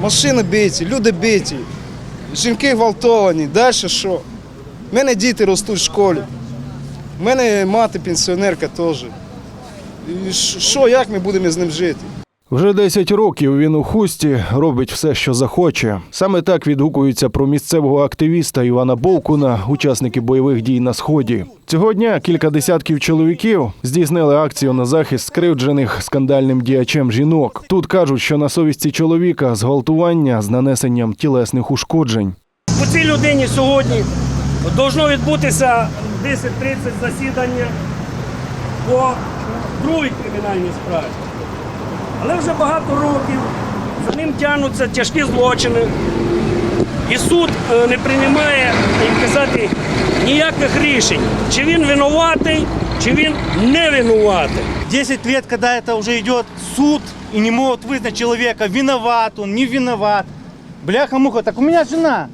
Машини биті, люди биті, жінки гвалтовані, далі що? У мене діти ростуть в школі. У мене мати пенсіонерка теж. І що, як ми будемо з ним жити? Вже 10 років він у хусті робить все, що захоче. Саме так відгукуються про місцевого активіста Івана Бовкуна, учасники бойових дій на сході. Цього дня кілька десятків чоловіків здійснили акцію на захист скривджених скандальним діячем жінок. Тут кажуть, що на совісті чоловіка зґвалтування з нанесенням тілесних ушкоджень. По цій людині сьогодні должно відбутися 10.30 засідання по другій кримінальній справі. Але вже багато років за ним тягнуться тяжкі злочини. І суд е, не приймає, як казати, ніяких рішень, чи він винуватий, чи він не винуватий. 10 лет, когда это уже идет суд, и не могут вызнать человека, виноват он, не виноват. Бляха-муха, так у меня жена,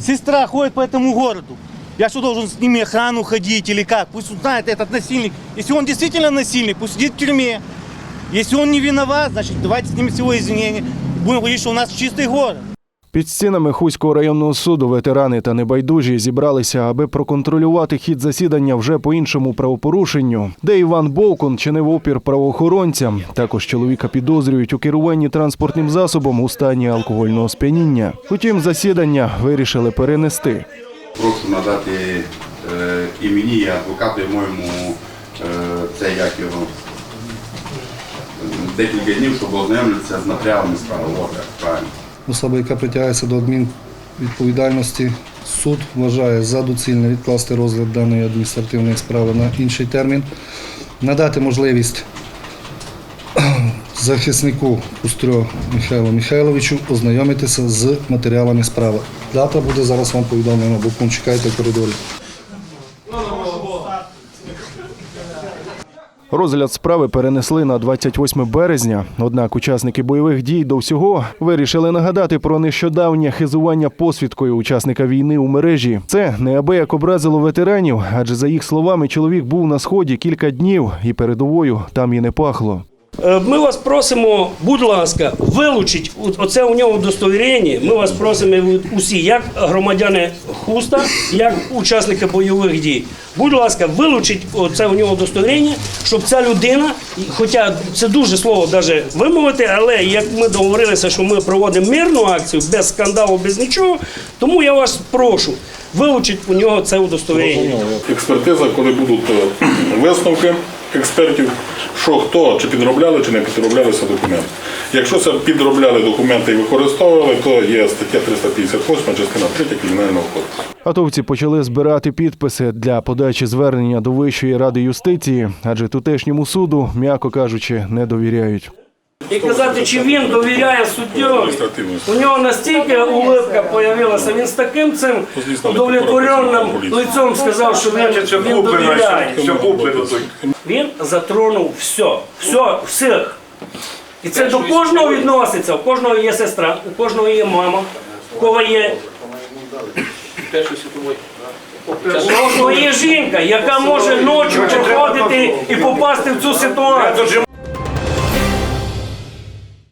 сестра ходит по этому городу. Я что, должен с ними охрану ходить или как? Пусть узнает этот насильник. Если он действительно насильник, пусть сидит в тюрьме. Если он не виноват, значит, давайте снимем всего извинения. Будем говорить, что у нас чистый город. Під стінами Хуського районного суду ветерани та небайдужі зібралися, аби проконтролювати хід засідання вже по іншому правопорушенню, де Іван Бовкун чинив опір правоохоронцям. Також чоловіка підозрюють у керуванні транспортним засобом у стані алкогольного сп'яніння. Утім, засідання вирішили перенести. Прошу надати е, і мені, і адвокату, і моєму е, це як його декілька днів, щоб ознайомитися з матеріалами справи. Правильно. Особа, яка притягається до адмінвідповідальності, суд вважає за доцільне відкласти розгляд даної адміністративної справи на інший термін, надати можливість захиснику Кустрьо Михайлу Михайловичу ознайомитися з матеріалами справи. Дата буде зараз вам повідомлена, бо чекайте в коридорі. Розгляд справи перенесли на 28 березня. Однак учасники бойових дій до всього вирішили нагадати про нещодавнє хизування посвідкою учасника війни у мережі. Це неабияк образило ветеранів, адже за їх словами, чоловік був на сході кілька днів і передовою там і не пахло. Е, Ми вас просимо, будь ласка, вилучіть оце у нього удостовірення. Ми вас просимо усі, як громадяни хуста, як учасники бойових дій. Будь ласка, вилучіть оце у нього удостовірення, щоб ця людина, хоча це дуже слово даже вимовити, але як ми договорилися, що ми проводимо мирну акцію без скандалу, без нічого, тому я вас прошу, вилучіть у нього це удостовірення. експертиза, коли будуть е, висновки експертів, що хто чи підробляли, чи не підроблялися документи. Якщо це підробляли документи і використовували, то є стаття 358, частина 3 Кримінального кодексу. Атовці почали збирати підписи для подачі звернення до Вищої ради юстиції, адже тутешньому суду, м'яко кажучи, не довіряють. І казати, чи він довіряє суддю. У нього настільки улыбка появилася, він з таким цим удовлетворенним лицем сказав, що він, він довіряє. Він затронув все, все, всіх. І це до кожного відноситься. У кожного є сестра, у кожного є мама, у кого є. У кожного є жінка, яка може ночі приходити і попасти в цю ситуацію.